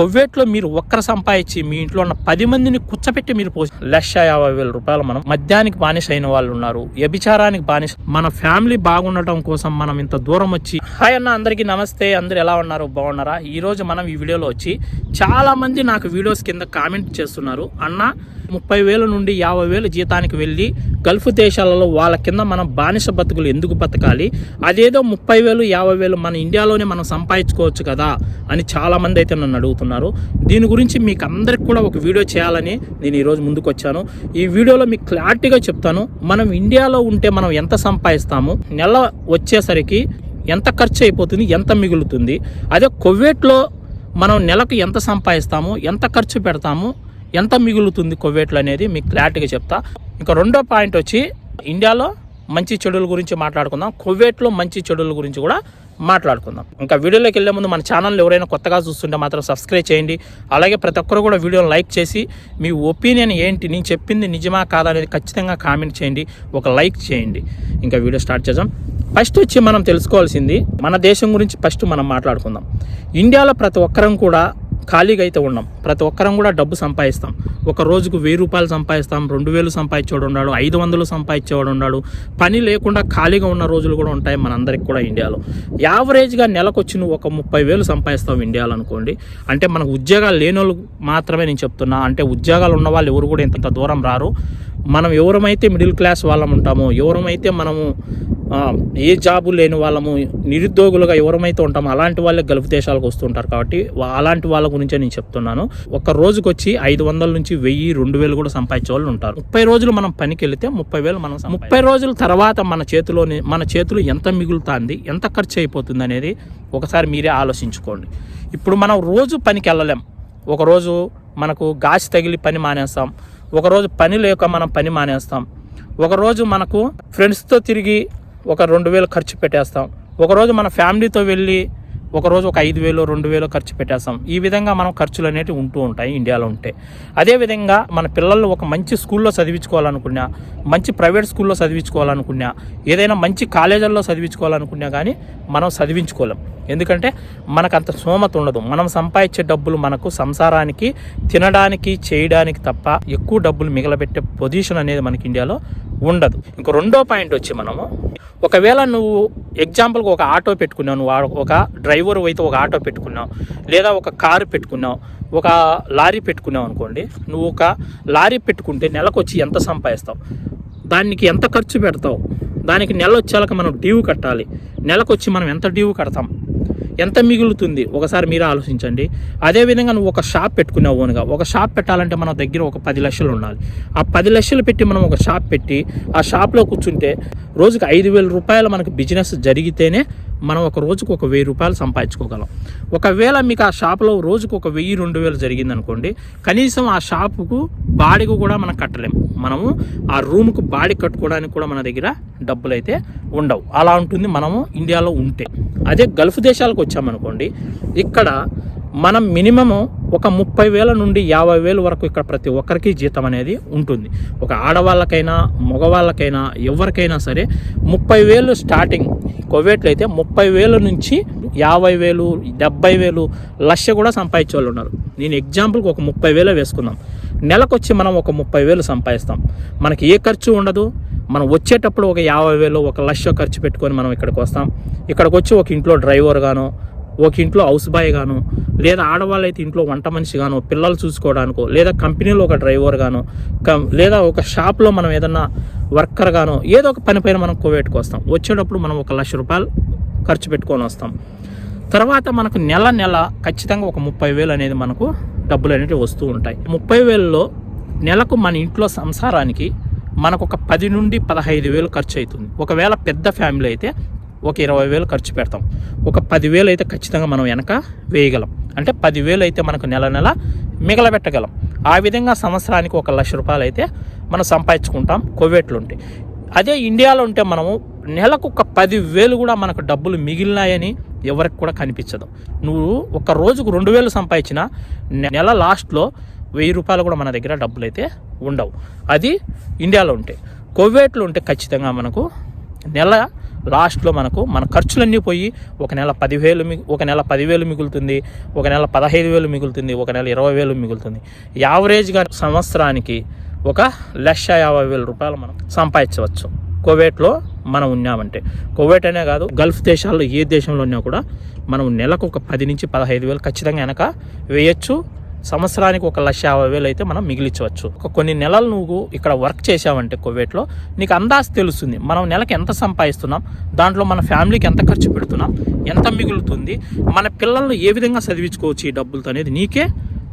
కొవ్వేట్లో మీరు ఒక్కరు సంపాదించి మీ ఇంట్లో ఉన్న పది మందిని కూర్చోపెట్టి మీరు పోసి లక్ష యాభై వేల రూపాయలు మనం మద్యానికి బానిస అయిన వాళ్ళు ఉన్నారు. వ్యభిచారానికి బానిస. మన ఫ్యామిలీ బాగుండటం కోసం మనం ఇంత దూరం వచ్చి హాయ్ అన్న అందరికీ నమస్తే. అందరు ఎలా ఉన్నారు? బాగున్నారా? ఈరోజు మనం ఈ వీడియోలో వచ్చి చాలా మంది నాకు వీడియోస్ కింద కామెంట్ చేస్తున్నారు. అన్న ముప్పై వేల నుండి యాభై వేల జీతానికి వెళ్ళి గల్ఫ్ దేశాలలో వాళ్ళ కింద మనం బానిస బతుకులు ఎందుకు బతకాలి? అదేదో ముప్పై వేలు యాభై వేలు మన ఇండియాలోనే మనం సంపాదించుకోవచ్చు కదా అని చాలామంది అయితే నన్ను అడుగుతున్నారు. దీని గురించి మీకు అందరికి కూడా ఒక వీడియో చేయాలని నేను ఈరోజు ముందుకు వచ్చాను. ఈ వీడియోలో మీకు క్లారిటీగా చెప్తాను. మనం ఇండియాలో ఉంటే మనం ఎంత సంపాదిస్తాము? నెల వచ్చేసరికి ఎంత ఖర్చు అయిపోతుంది? ఎంత మిగులుతుంది? అదే కువైట్లో మనం నెలకు ఎంత సంపాదిస్తాము? ఎంత ఖర్చు పెడతాము? ఎంత మిగులుతుంది కొవ్వేట్లు అనేది మీకు క్లారిటీగా చెప్తా. ఇంకా రెండో పాయింట్ వచ్చి ఇండియాలో మంచి చెడుల గురించి మాట్లాడుకుందాం. కొవ్వేట్లో మంచి చెడుల గురించి కూడా మాట్లాడుకుందాం. ఇంకా వీడియోలోకి వెళ్ళే ముందు మన ఛానల్ ఎవరైనా కొత్తగా చూస్తుంటే మాత్రం సబ్స్క్రైబ్ చేయండి. అలాగే ప్రతి ఒక్కరు కూడా వీడియోని లైక్ చేసి మీ ఒపీనియన్ ఏంటి నేను చెప్పింది నిజమా కాదా అనేది ఖచ్చితంగా కామెంట్ చేయండి. ఒక లైక్ చేయండి. ఇంకా వీడియో స్టార్ట్ చేద్దాం. ఫస్ట్ వచ్చి మనం తెలుసుకోవాల్సింది మన దేశం గురించి ఫస్ట్ మనం మాట్లాడుకుందాం. ఇండియాలో ప్రతి ఒక్కరం కూడా ఖాళీగా అయితే ఉన్నాం. ప్రతి ఒక్కరం కూడా డబ్బు సంపాదిస్తాం. ఒక రోజుకు వెయ్యి రూపాయలు సంపాదిస్తాం రెండు వేలు సంపాదించేవాడు ఉన్నాడు ఐదు వందలు సంపాదించేవాడు ఉన్నాడు. పని లేకుండా ఖాళీగా ఉన్న రోజులు కూడా ఉంటాయి మనందరికి కూడా ఇండియాలో. యావరేజ్గా నెలకొచ్చి నువ్వు ఒక ముప్పై వేలు సంపాదిస్తావు ఇండియాలో అనుకోండి. అంటే మనకు ఉద్యోగాలు లేని వాళ్ళు మాత్రమే నేను చెప్తున్నా. అంటే ఉద్యోగాలు ఉన్న వాళ్ళు ఎవరు కూడా ఇంత దూరం రారు. మనం ఎవరమైతే మిడిల్ క్లాస్ వాళ్ళం ఉంటామో ఎవరమైతే మనము ఏ జాబు లేని వాళ్ళము నిరుద్యోగులుగా ఎవరమైతే ఉంటామో అలాంటి వాళ్ళే గల్ఫ్ దేశాలకు వస్తుంటారు కాబట్టి అలాంటి వాళ్ళ గురించే నేను చెప్తున్నాను. ఒక రోజుకి వచ్చి ఐదు వందల నుంచి వెయ్యి రెండు వేలు కూడా సంపాదించే వాళ్ళు ఉంటారు. ముప్పై రోజులు మనం పనికి వెళితే ముప్పై వేలు మనం ముప్పై రోజుల తర్వాత మన చేతిలోని మన చేతులు ఎంత మిగులుతుంది ఎంత ఖర్చు అయిపోతుంది అనేది ఒకసారి మీరే ఆలోచించుకోండి. ఇప్పుడు మనం రోజు పనికి వెళ్ళలేం. ఒకరోజు మనకు గాసి తగిలి పని మానేస్తాం. ఒకరోజు పని లేక మనం పని మానేస్తాం. ఒకరోజు మనకు ఫ్రెండ్స్తో తిరిగి ఒక రెండు వేలు ఖర్చు పెట్టేస్తాం. ఒకరోజు మన ఫ్యామిలీతో వెళ్ళి ఒకరోజు ఒక ఐదు వేలు రెండు వేలు ఖర్చు పెట్టేస్తాం. ఈ విధంగా మనం ఖర్చులు అనేవి ఉంటూ ఉంటాయి ఇండియాలో ఉంటే. అదేవిధంగా మన పిల్లలు ఒక మంచి స్కూల్లో చదివించుకోవాలనుకున్నా మంచి ప్రైవేట్ స్కూల్లో చదివించుకోవాలనుకున్నా ఏదైనా మంచి కాలేజీల్లో చదివించుకోవాలనుకున్నా కానీ మనం చదివించుకోలేం. ఎందుకంటే మనకు అంత స్తోమత ఉండదు. మనం సంపాదించే డబ్బులు మనకు సంసారానికి తినడానికి చేయడానికి తప్ప ఎక్కువ డబ్బులు మిగలబెట్టే పొజిషన్ అనేది మనకి ఇండియాలో ఉండదు. ఇంకో రెండో పాయింట్ వచ్చి మనము ఒకవేళ నువ్వు ఎగ్జాంపుల్కి ఒక ఆటో పెట్టుకున్నావు నువ్వు ఒక డ్రైవర్ అయితే ఒక ఆటో పెట్టుకున్నావు లేదా ఒక కారు పెట్టుకున్నావు ఒక లారీ పెట్టుకున్నావు అనుకోండి నువ్వు ఒక లారీ పెట్టుకుంటే నెలకు వచ్చి ఎంత సంపాదిస్తావు? దానికి ఎంత ఖర్చు పెడతావు? దానికి నెల వచ్చేలాక మనం డ్యూ కట్టాలి. నెలకు వచ్చి మనం ఎంత డ్యూ కడతాం? ఎంత మిగులుతుంది? ఒకసారి మీరు ఆలోచించండి. అదేవిధంగా నువ్వు ఒక షాప్ పెట్టుకునే ఓన్గా ఒక షాప్ పెట్టాలంటే మన దగ్గర ఒక పది లక్షలు ఉండాలి. ఆ పది లక్షలు పెట్టి మనం ఒక షాప్ పెట్టి ఆ షాప్లో కూర్చుంటే రోజుకి ఐదు వేల రూపాయలు మనకు బిజినెస్ జరిగితేనే మనం ఒక రోజుకు ఒక వెయ్యి రూపాయలు సంపాదించుకోగలం. ఒకవేళ మీకు ఆ షాప్లో రోజుకు ఒక వెయ్యి రెండు వేలు జరిగింది అనుకోండి కనీసం ఆ షాపుకు బాడిగ కూడా మనం కట్టలేము మనము ఆ రూమ్కు బాడీ కట్టుకోవడానికి కూడా మన దగ్గర డబ్బులు అయితే ఉండవు. అలా ఉంటుంది మనము ఇండియాలో ఉంటే. అదే గల్ఫ్ దేశాలకు వచ్చామనుకోండి ఇక్కడ మనం మినిమము ఒక ముప్పై వేల నుండి యాభై వేల వరకు ఇక్కడ ప్రతి ఒక్కరికి జీతం అనేది ఉంటుంది. ఒక ఆడవాళ్ళకైనా మగవాళ్ళకైనా ఎవరికైనా సరే ముప్పై వేలు స్టార్టింగ్ కోవేట్లో అయితే ముప్పై వేల నుంచి యాభై వేలు డెబ్బై వేలు లక్ష కూడా సంపాదించే వాళ్ళు ఉన్నారు. నేను ఎగ్జాంపుల్కి ఒక ముప్పై వేలు వేసుకుందాం. నెలకొచ్చి మనం ఒక ముప్పై వేలు సంపాదిస్తాం. మనకి ఏ ఖర్చు ఉండదు. మనం వచ్చేటప్పుడు ఒక యాభై వేలు ఒక లక్ష ఖర్చు పెట్టుకొని మనం ఇక్కడికి వస్తాం. ఇక్కడికి వచ్చి ఒక ఇంట్లో డ్రైవర్ గాను ఒక ఇంట్లో హౌస్ బాయ్ గాను లేదా ఆడవాళ్ళు అయితే ఇంట్లో వంట మనిషి గాను పిల్లలు చూసుకోవడానికో లేదా కంపెనీలో ఒక డ్రైవర్ గాను కం- లేదా ఒక షాప్లో మనం ఏదన్నా వర్కర్ గాను ఏదో ఒక పని పైన మనం కోవేట్కి వస్తాం. వచ్చేటప్పుడు మనం ఒక లక్ష రూపాయలు ఖర్చు పెట్టుకొని వస్తాం. తర్వాత మనకు నెల నెల ఖచ్చితంగా ఒక ముప్పై వేలు అనేది మనకు డబ్బులు అనేవి వస్తూ ఉంటాయి. ముప్పై వేలలో నెలకు మన ఇంట్లో సంసారానికి మనకు ఒక పది నుండి పదహైదు వేలు ఖర్చు అవుతుంది ఒకవేళ పెద్ద ఫ్యామిలీ అయితే ఒక ఇరవై వేలు ఖర్చు పెడతాం. ఒక పదివేలు అయితే ఖచ్చితంగా మనం వెనక వేయగలం. అంటే పదివేలు అయితే మనకు నెల నెల మిగలబెట్టగలం. ఆ విధంగా సంవత్సరానికి ఒక లక్ష రూపాయలు అయితే మనం సంపాదించుకుంటాం కోవేట్లు ఉంటే. అదే ఇండియాలో ఉంటే మనము నెలకు ఒక పది వేలు కూడా మనకు డబ్బులు మిగిలినాయని ఎవరికి కూడా కనిపించదు. నువ్వు ఒక రోజుకు రెండు వేలు సంపాదించిన నెల లాస్ట్లో వెయ్యి రూపాయలు కూడా మన దగ్గర డబ్బులు అయితే ఉండవు. అది ఇండియాలో ఉంటే. కోవేట్లో ఉంటే ఖచ్చితంగా మనకు నెల లాస్ట్లో మనకు మన ఖర్చులన్నీ పోయి ఒక నెల పదివేలు మి- ఒక నెల పదివేలు మిగులుతుంది ఒక నెల పదహైదు వేలు మిగులుతుంది ఒక నెల ఇరవై వేలు మిగులుతుంది యావరేజ్గా సంవత్సరానికి ఒక లక్ష యాభై వేల రూపాయలు మనం సంపాదించవచ్చు. కోవేట్లో మనం ఉన్నామంటే. కోవేట్ అనే కాదు గల్ఫ్ దేశాల్లో ఏ దేశంలో ఉన్నా కూడా మనం నెలకు ఒక పది నుంచి పదహైదు వేలు ఖచ్చితంగా వెనక వేయచ్చు. సంవత్సరానికి ఒక లక్ష యాభై వేలు అయితే మనం మిగిలించవచ్చు. ఒక కొన్ని నెలలు నువ్వు ఇక్కడ వర్క్ చేసావంటే కువైట్లో నీకు అందాజు తెలుస్తుంది. మనం నెలకు ఎంత సంపాదిస్తున్నాం దాంట్లో మన ఫ్యామిలీకి ఎంత ఖర్చు పెడుతున్నాం ఎంత మిగులుతుంది మన పిల్లల్ని ఏ విధంగా చదివించుకోవచ్చు ఈ డబ్బులతో అనేది నీకే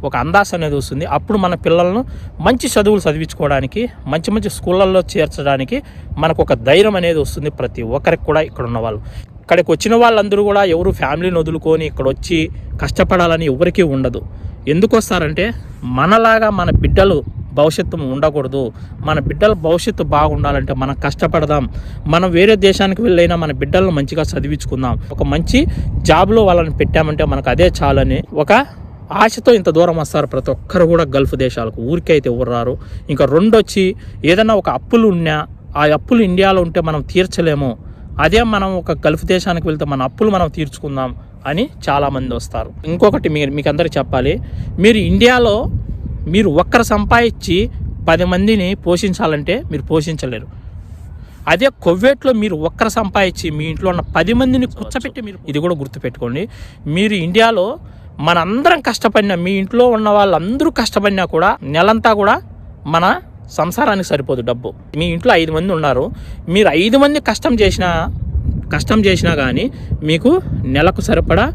ఒక అందాస్ అనేది వస్తుంది. అప్పుడు మన పిల్లలను మంచి చదువులు చదివించుకోవడానికి మంచి మంచి స్కూళ్ళల్లో చేర్చడానికి మనకు ఒక ధైర్యం అనేది వస్తుంది ప్రతి ఒక్కరికి కూడా ఇక్కడ ఉన్న వాళ్ళు. ఇక్కడికి వచ్చిన వాళ్ళందరూ కూడా ఎవరు ఫ్యామిలీని వదులుకొని ఇక్కడ వచ్చి కష్టపడాలని ఎవరికీ ఉండదు. ఎందుకు వస్తారంటే మనలాగా మన బిడ్డలు భవిష్యత్తు ఉండకూడదు. మన బిడ్డల భవిష్యత్తు బాగుండాలంటే మనం కష్టపడదాం. మనం వేరే దేశానికి వెళ్ళైనా మన బిడ్డలను మంచిగా చదివించుకుందాం. ఒక మంచి జాబ్లో వాళ్ళని పెట్టామంటే మనకు అదే చాలని ఒక ఆశతో ఇంత దూరం వస్తారు ప్రతి ఒక్కరు కూడా గల్ఫ్ దేశాలకు. ఊరికే అయితే ఊర్రారు. రారు ఇంకా రెండు వచ్చి ఏదైనా ఒక అప్పులు ఉన్నా ఆ అప్పులు ఇండియాలో ఉంటే మనం తీర్చలేము. అదే మనం ఒక గల్ఫ్ దేశానికి వెళ్తే మన అప్పులు మనం తీర్చుకుందాం. అని చాలామంది వస్తారు. ఇంకొకటి మీరు మీకు అందరికి చెప్పాలి. మీరు ఇండియాలో మీరు ఒక్కరు సంపాదించి పది మందిని పోషించాలంటే మీరు పోషించలేరు. అదే కొవ్వేట్లో మీరు ఒక్కరు సంపాదించి మీ ఇంట్లో ఉన్న పది మందిని కూర్చోపెట్టి మీరు ఇది కూడా గుర్తుపెట్టుకోండి. మీరు ఇండియాలో మనందరం కష్టపడినా మీ ఇంట్లో ఉన్న వాళ్ళందరూ కష్టపడినా కూడా నెలంతా కూడా మన సంసారానికి సరిపోదు డబ్బు. మీ ఇంట్లో ఐదు మంది ఉన్నారు. మీరు ఐదు మంది కష్టం చేసినా కష్టం చేసినా కానీ మీకు నెలకు సరిపడా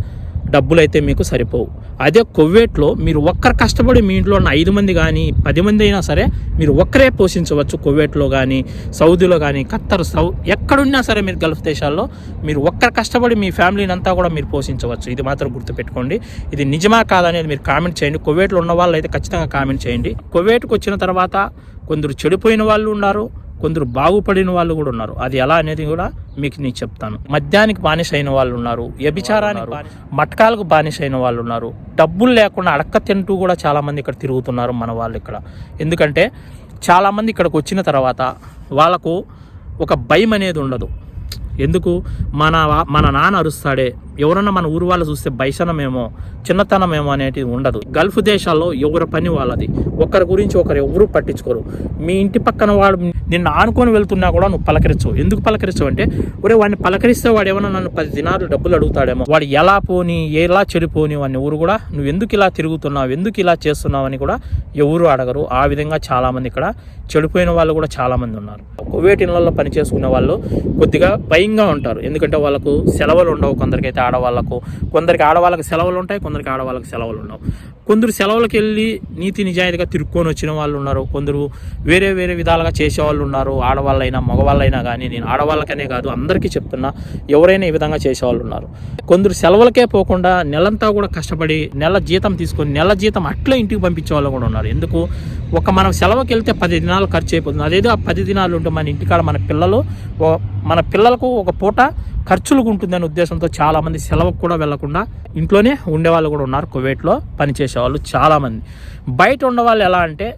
డబ్బులు అయితే మీకు సరిపోవు. అదే కొవ్వేట్లో మీరు ఒక్కరు కష్టపడి మీ ఇంట్లో ఉన్న ఐదు మంది కానీ పది మంది అయినా సరే మీరు ఒక్కరే పోషించవచ్చు కొవ్వేట్లో కానీ సౌదీలో కానీ ఖత్తర్ సౌ ఎక్కడున్నా సరే మీరు గల్ఫ్ దేశాల్లో మీరు ఒక్కరు కష్టపడి మీ ఫ్యామిలీని అంతా కూడా మీరు పోషించవచ్చు. ఇది మాత్రం గుర్తుపెట్టుకోండి. ఇది నిజమా కాదనేది మీరు కామెంట్ చేయండి. కొవ్వేట్లో ఉన్న వాళ్ళు అయితే ఖచ్చితంగా కామెంట్ చేయండి. కొవ్వేట్కి వచ్చిన తర్వాత కొందరు చెడిపోయిన వాళ్ళు ఉన్నారు. కొందరు బాగుపడిన వాళ్ళు కూడా ఉన్నారు. అది ఎలా అనేది కూడా మీకు నేను చెప్తాను. మద్యానికి బానిస అయిన వాళ్ళు ఉన్నారు. వ్యభిచారానికి మట్కాలకు బానిస అయిన వాళ్ళు ఉన్నారు. డబ్బులు లేకుండా అడక్క తింటూ కూడా చాలా మంది ఇక్కడ తిరుగుతున్నారు మన వాళ్ళు ఇక్కడ. ఎందుకంటే చాలా మంది ఇక్కడికి వచ్చిన తర్వాత వాళ్ళకు ఒక భయం అనేది ఉండదు. ఎందుకు? మన మన నాన్న అరుస్తాడే. ఎవరన్నా మన ఊరు వాళ్ళు చూస్తే బైసనమేమో చిన్నతనమేమో అనేది ఉండదు. గల్ఫ్ దేశాల్లో ఎవరి పని వాళ్ళది. ఒకరి గురించి ఒకరు ఎవరు పట్టించుకోరు. మీ ఇంటి పక్కన వాడు నిన్ను ఆనుకొని వెళ్తున్నా కూడా నువ్వు పలకరించవు. ఎందుకు పలకరించవు అంటే ఒరే వాడిని పలకరిస్తే వాడు ఏమైనా నన్ను పది దినాలు డబ్బులు అడుగుతాడేమో. వాడు ఎలా పోని ఎలా చెడిపోని వాడిని ఊరు కూడా నువ్వు ఎందుకు ఇలా తిరుగుతున్నావు ఎందుకు ఇలా చేస్తున్నావు అని కూడా ఎవరు అడగరు. ఆ విధంగా చాలామంది ఇక్కడ చెడిపోయిన వాళ్ళు కూడా చాలామంది ఉన్నారు. కువేట్ పని చేసుకునే వాళ్ళు కొద్దిగా భయంగా ఉంటారు. ఎందుకంటే వాళ్ళకు సెలవులు ఉండవు. కొందరికైతే ఆడవాళ్ళకు కొందరికి ఆడవాళ్ళకి సెలవులు ఉంటాయి కొందరికి ఆడవాళ్ళకి సెలవులు ఉండవు. కొందరు సెలవులకు వెళ్ళి నీతి నిజాయితీగా తిరుక్కొని వచ్చిన వాళ్ళు ఉన్నారు. కొందరు వేరే వేరే విధాలుగా చేసేవాళ్ళు ఉన్నారు. ఆడవాళ్ళైనా మగవాళ్ళైనా కానీ నేను ఆడవాళ్ళకనే కాదు అందరికీ చెప్తున్నా ఎవరైనా ఈ విధంగా చేసేవాళ్ళు ఉన్నారు. కొందరు సెలవులకే పోకుండా నెలంతా కూడా కష్టపడి నెల జీతం తీసుకొని నెల జీతం అట్లే ఇంటికి పంపించే వాళ్ళు కూడా ఉన్నారు. ఎందుకు? ఒక మనం సెలవుకి వెళ్తే పది దినాలు ఖర్చు అయిపోతుంది. అదేదో ఆ పది దినాలు ఉంటే మన ఇంటికాడ మన పిల్లలు మన పిల్లలకు ఒక పూట ఖర్చులకు ఉంటుందనే ఉద్దేశంతో చాలామంది సెలవుకు కూడా వెళ్ళకుండా ఇంట్లోనే ఉండేవాళ్ళు కూడా ఉన్నారు. కువైట్లో పనిచేసేవాళ్ళు చాలామంది. బయట ఉండేవాళ్ళు ఎలా అంటే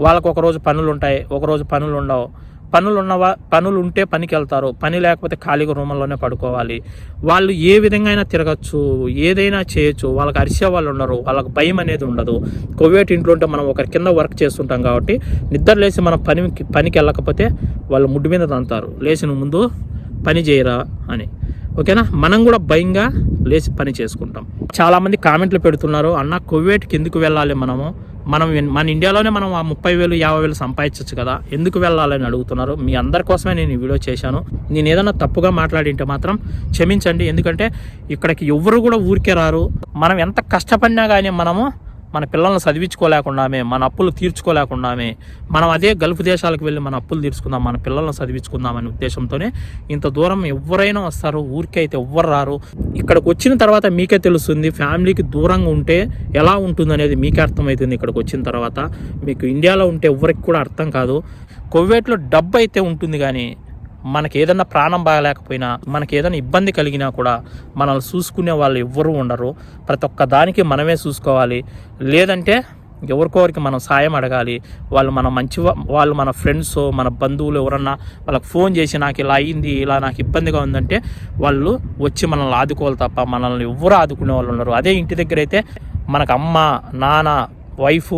వాళ్ళకు ఒక రోజు పనులు ఉంటాయి ఒకరోజు పనులు ఉండవు. పనులు ఉన్నవా పనులు ఉంటే పనికి వెళ్తారు. పని లేకపోతే ఖాళీగా రూమంలోనే పడుకోవాలి. వాళ్ళు ఏ విధంగా అయినా తిరగచ్చు ఏదైనా చేయొచ్చు. వాళ్ళకి అరిసే వాళ్ళు ఉండరు వాళ్ళకి భయం అనేది ఉండదు. కోవేట్ ఇంట్లో ఉంటే మనం ఒకరి కింద వర్క్ చేస్తుంటాం కాబట్టి నిద్ర లేచి మనం పని పనికి వెళ్ళకపోతే వాళ్ళు ముడ్డు మీద తంతారు లేచిన ముందు పని చేయరా అని. ఓకేనా? మనం కూడా భయంగా లేచి పని చేసుకుంటాం. చాలామంది కామెంట్లు పెడుతున్నారు అన్న కువైట్కి ఎందుకు వెళ్ళాలి మనము? మనం మన ఇండియాలోనే మనం ఆ ముప్పై వేలు యాభై వేలు సంపాదించవచ్చు కదా ఎందుకు వెళ్ళాలని అడుగుతున్నారు. మీ అందరి కోసమే నేను ఈ వీడియో చేశాను. నేను ఏదైనా తప్పుగా మాట్లాడింటే మాత్రం క్షమించండి ఎందుకంటే ఇక్కడికి ఎవరు కూడా ఊరికే రారు. మనం ఎంత కష్టపడినా కానీ మనము మన పిల్లల్ని చదివించుకోలేకుండామే మన అప్పులు తీర్చుకోలేకుండామే మనం అదే గల్ఫ్ దేశాలకు వెళ్ళి మన అప్పులు తీర్చుకుందాం మన పిల్లల్ని చదివించుకుందాం అనే ఉద్దేశంతోనే ఇంత దూరం ఎవరైనా వస్తారు ఊరికే అయితే ఎవ్వరు రారు. ఇక్కడికి వచ్చిన తర్వాత మీకే తెలుస్తుంది ఫ్యామిలీకి దూరంగా ఉంటే ఎలా ఉంటుంది అనేది మీకే అర్థమవుతుంది ఇక్కడికి వచ్చిన తర్వాత. మీకు ఇండియాలో ఉంటే ఎవరికి కూడా అర్థం కాదు. కువైట్లో డబ్బు అయితే ఉంటుంది కానీ మనకి ఏదన్నా ప్రాణం బాగలేకపోయినా మనకి ఏదైనా ఇబ్బంది కలిగినా కూడా మనల్ని చూసుకునే వాళ్ళు ఎవ్వరూ ఉండరు. ప్రతి ఒక్క దానికి మనమే చూసుకోవాలి. లేదంటే ఎవరికోరికి మనం సాయం అడగాలి. వాళ్ళు మన మంచి వాళ్ళు మన ఫ్రెండ్స్ మన బంధువులు ఎవరన్నా వాళ్ళకి ఫోన్ చేసి నాకు ఇలా అయింది ఇలా నాకు ఇబ్బందిగా ఉందంటే వాళ్ళు వచ్చి మనల్ని ఆదుకోవాలి తప్ప మనల్ని ఎవరు ఆదుకునే వాళ్ళు ఉన్నారు అదే ఇంటి దగ్గర అయితే మనకు అమ్మ నాన్న వైఫ్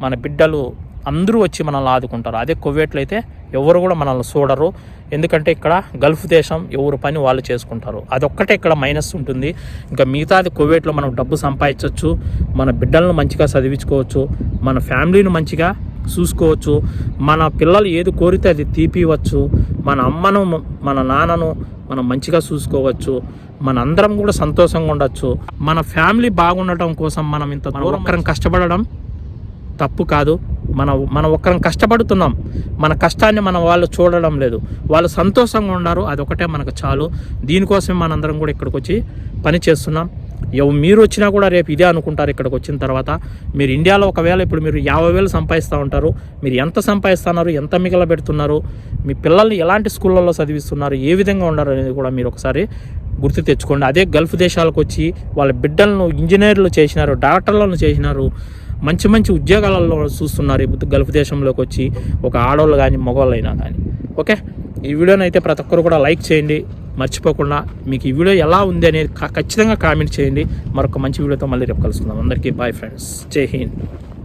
మన బిడ్డలు అందరూ వచ్చి మనల్ని ఆదుకుంటారు. అదే కొవ్వేట్లు అయితే ఎవరు కూడా మనల్ని చూడరు. ఎందుకంటే ఇక్కడ గల్ఫ్ దేశం ఎవరు పని వాళ్ళు చేసుకుంటారు. అదొక్కటే ఇక్కడ మైనస్ ఉంటుంది. ఇంకా మిగతాది కువైట్లో మనం డబ్బు సంపాదించవచ్చు మన బిడ్డలను మంచిగా చదివించుకోవచ్చు మన ఫ్యామిలీని మంచిగా చూసుకోవచ్చు మన పిల్లలు ఏది కోరితే అది తీపివచ్చు మన అమ్మను మన నాన్నను మనం మంచిగా చూసుకోవచ్చు మన అందరం కూడా సంతోషంగా ఉండొచ్చు. మన ఫ్యామిలీ బాగుండటం కోసం మనం ఇంత దూరం కష్టపడడం తప్పు కాదు. మన మనం ఒక్కరం కష్టపడుతున్నాం. మన కష్టాన్ని మన వాళ్ళు చూడడం లేదు. వాళ్ళు సంతోషంగా ఉన్నారు. అదొకటే మనకు చాలు. దీనికోసమే మనందరం కూడా ఇక్కడికి వచ్చి పని చేస్తున్నాం. ఎవ మీరు వచ్చినా కూడా రేపు ఇదే అనుకుంటారు ఇక్కడికి వచ్చిన తర్వాత. మీరు ఇండియాలో ఒకవేళ ఇప్పుడు మీరు యాభై వేలు సంపాదిస్తూ ఉంటారు. మీరు ఎంత సంపాదిస్తున్నారు? ఎంత మిగల పెడుతున్నారు? మీ పిల్లల్ని ఎలాంటి స్కూళ్ళల్లో చదివిస్తున్నారు? ఏ విధంగా ఉన్నారు అనేది కూడా మీరు ఒకసారి గుర్తు తెచ్చుకోండి. అదే గల్ఫ్ దేశాలకు వచ్చి వాళ్ళ బిడ్డలను ఇంజనీర్లు చేసినారు డాక్టర్లను చేసినారు. మంచి మంచి ఉద్యోగాలలో చూస్తున్నారు ఇప్పుడు గల్ఫ్ దేశంలోకి వచ్చి ఒక ఆడవాళ్ళు కానీ మగవాళ్ళు అయినా కానీ ఓకే? ఈ వీడియోని అయితే ప్రతి ఒక్కరు కూడా లైక్ చేయండి. మర్చిపోకుండా మీకు ఈ వీడియో ఎలా ఉంది అనేది ఖచ్చితంగా కామెంట్ చేయండి. మరొక మంచి వీడియోతో మళ్ళీ రేపు కలుసుకుందాం. అందరికీ బాయ్ ఫ్రెండ్స్. జై హింద్.